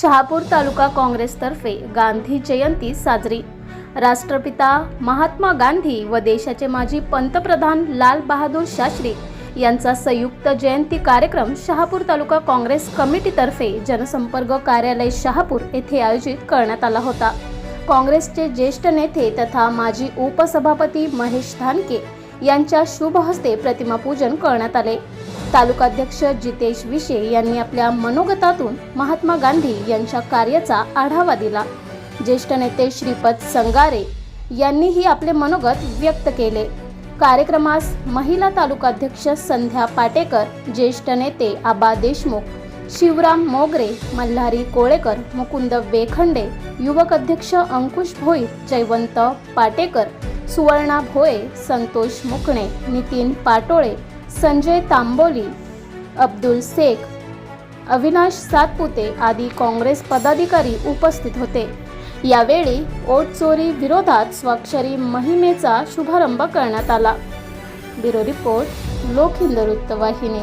शहापूर तालुका काँग्रेसतर्फे गांधी जयंती साजरी. राष्ट्रपिता महात्मा गांधी व देशाचे माजी पंतप्रधान लाल बहादूर शास्त्री यांचा संयुक्त जयंती कार्यक्रम शहापूर तालुका काँग्रेस कमिटीतर्फे जनसंपर्क कार्यालय शहापूर येथे आयोजित करण्यात आला होता. काँग्रेसचे ज्येष्ठ नेते तथा माजी उपसभापती महेश धानके यांच्या शुभ हस्ते करण्यात आले. तालुकाध्यक्ष जितेश विशे यांनी आपल्या मनोगतातून महात्मा गांधी यांच्या कार्याचा आढावा दिला. ज्येष्ठ नेते श्रीपद संगारे यांनीही आपले मनोगत व्यक्त केले. कार्यक्रमास महिला तालुकाध्यक्ष संध्या पाटेकर ज्येष्ठ नेते आबा देशमुख शिवराम मोगरे मल्हारी कोळेकर मुकुंद वेखंडे युवक अध्यक्ष अंकुश भोईर जयवंत पाटेकर सुवर्णा भोये संतोष मुकणे नितीन पाटोळे संजय तांबोली अब्दुल शेख अविनाश सातपुते आदी काँग्रेस पदाधिकारी उपस्थित होते. यावेळी ओट चोरी विरोधात स्वाक्षरी मोहिमेचा शुभारंभ करण्यात आला. ब्युरो रिपोर्ट लोक हिंद वृत्तवाहिनी.